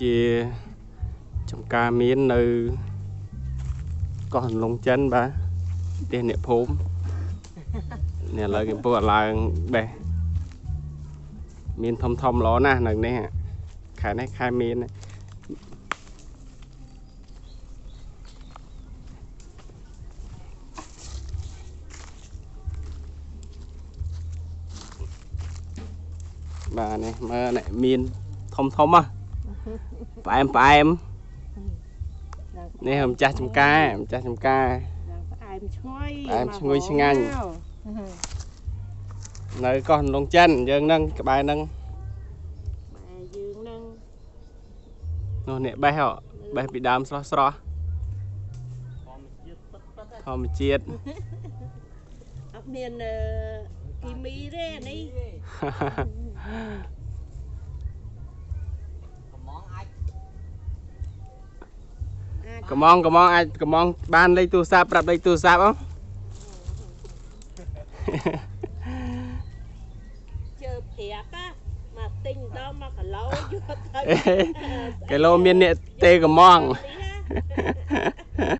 ជាចំការមាននៅកោះអន្លង់ចិនបាទផ្ទះអ្នកភូមិនេះឥឡូវកំពុងតែឡើងបេះមានធំធំល្អណាស់នៅនេះខែនេះខែមានណាបាទនេះមើលនេះមានធំធំហ៎ ផ្អែមផ្អែមនេះម្ចាស់ចំការម្ចាស់ចំការឡើងផ្អែមឈ្ងុយផ្អែមឈ្ងុយមកឆ្ងាញ់មកនៅកោះអន្លង់ចិនយើងនឹងក្បែរនឹងបែរយើងនឹងនោះនេះបេះហ៎បេះពីដើមស្រស់ស្រស់ធម្មជាតិអត់មានអឺគីមីទេនេះ កំងកំងអាចកំងបានលេខទូរស័ព្ទប្រាប់លេខទូរស័ព្ទអជើប្រាប់ណាមកទិញដល់1គីឡូយកទៅគីឡូមានអ្នកទេកំងនេះណា